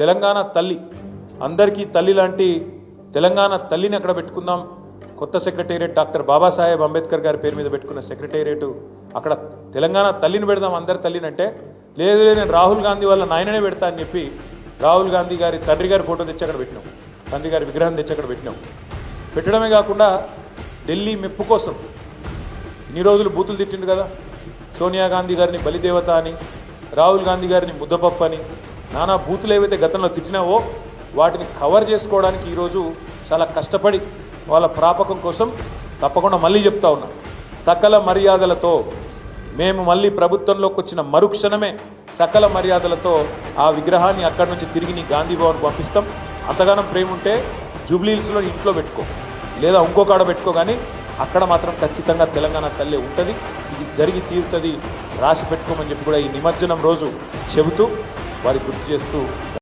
తెలంగాణ తల్లి. అందరికీ తల్లి లాంటి తెలంగాణ తల్లిని అక్కడ పెట్టుకుందాం? కొత్త సెక్రటేరియట్ డాక్టర్ బాబాసాహెబ్ అంబేద్కర్ గారి పేరు మీద పెట్టుకున్న సెక్రటేరియట్ అక్కడ తెలంగాణ తల్లిని పెడదాం అందరి తల్లిని అంటే లేదు లేదు నేను రాహుల్ గాంధీ వాళ్ళ నాయననే పెడతా అని చెప్పి రాహుల్ గాంధీ గారి తండ్రి గారి ఫోటో తెచ్చి అక్కడ పెట్టినాం. తండ్రి గారి విగ్రహం తెచ్చి అక్కడ పెట్టినాం. పెట్టడమే కాకుండా ఢిల్లీ మెప్పు కోసం ఇన్ని రోజులు బూతులు తిట్టిండు కదా. సోనియా గాంధీ గారిని బలిదేవత అని రాహుల్ గాంధీ గారిని ముద్దపప్పు అని నానా బూతులు ఏవైతే గతంలో తిట్టినావో వాటిని కవర్ చేసుకోవడానికి ఈరోజు చాలా కష్టపడి వాళ్ళ ప్రాపకం కోసం తప్పకుండా మళ్ళీ చెప్తా ఉన్నా. సకల మర్యాదలతో మేము మళ్ళీ ప్రభుత్వంలోకి వచ్చిన మరుక్షణమే సకల మర్యాదలతో ఆ విగ్రహాన్ని అక్కడి నుంచి తిరిగి నీ గాంధీ భవన్ పంపిస్తాం. అంతగానం ప్రేమ ఉంటే జూబ్లీహిల్స్లో ఇంట్లో పెట్టుకో. లేదా ఇంకో కాడ పెట్టుకో కానీ అక్కడ మాత్రం ఖచ్చితంగా తెలంగాణ తల్లి ఉంటుంది. ఇది జరిగి తీరుతుంది. రాసి పెట్టుకోమని చెప్పి కూడా ఈ నిమజ్జనం రోజు చెబుతూ వారికి గుర్తు చేస్తూ